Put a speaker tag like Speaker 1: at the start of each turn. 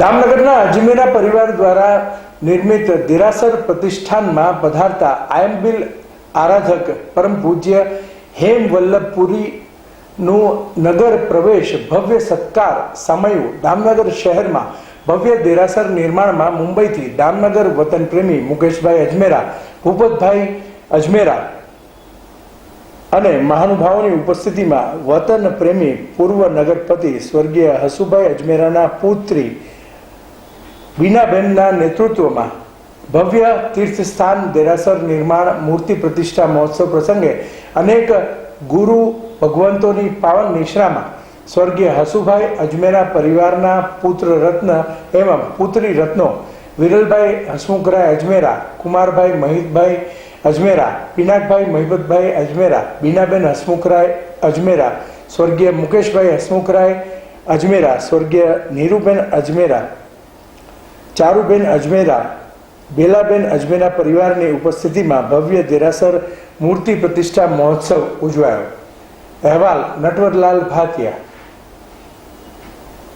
Speaker 1: દામનગરના અજમેરા પરિવાર દ્વારા નિર્મિત દેરાસર પ્રતિષ્ઠાનમાં પધારતા આયમબિલ આરાધક પરમ પૂજ્ય હેમ વલ્લભપુરીનું નગર પ્રવેશ ભવ્ય સત્કાર સમયું. દામનગર શહેરમાં ભવ્ય દેરાસર નિર્માણમાં મુંબઈથી દામનગર વતન પ્રેમી મુકેશભાઈ અજમેરા, ભૂપતભાઈ અજમેરા અને મહાનુભાવોની ઉપસ્થિતિમાં વતન પ્રેમી પૂર્વ નગરપતિ સ્વર્ગીય હસુભાઈ અજમેરાના પુત્રી બીનાબેનના નેતૃત્વમાં ભવ્ય તીર્થસ્થાન દેરાસર નિર્માણ મૂર્તિ પ્રતિષ્ઠા મહોત્સવ પ્રસંગે અનેક ગુરુ ભગવંતોની પાવન નિશ્રામાં સ્વર્ગીય હસુભાઈ અજમેરા પરિવારના પુત્ર રત્ન એવમ પુત્રી રત્નો વિરલભાઈ હસમુખરાય અજમેરા કુમારભાઈ મહિતભાઈ અજમેરા પિનાકભાઈ મહિબતભાઈ અજમેરા બીનાબેન હસમુખરાય અજમેરા સ્વર્ગીય મુકેશભાઈ હસમુખરાય અજમેરા સ્વર્ગીય નીરુબેન અજમેરા ચારુબેન અજમેરા, બેલાબેન અજમેરા પરિવારની ઉપસ્થિતિમાં ભવ્ય દેરાસર મૂર્તિ પ્રતિષ્ઠા મહોત્સવ ઉજવાયો. અહેવાલ નટવરલાલ ભાતિયા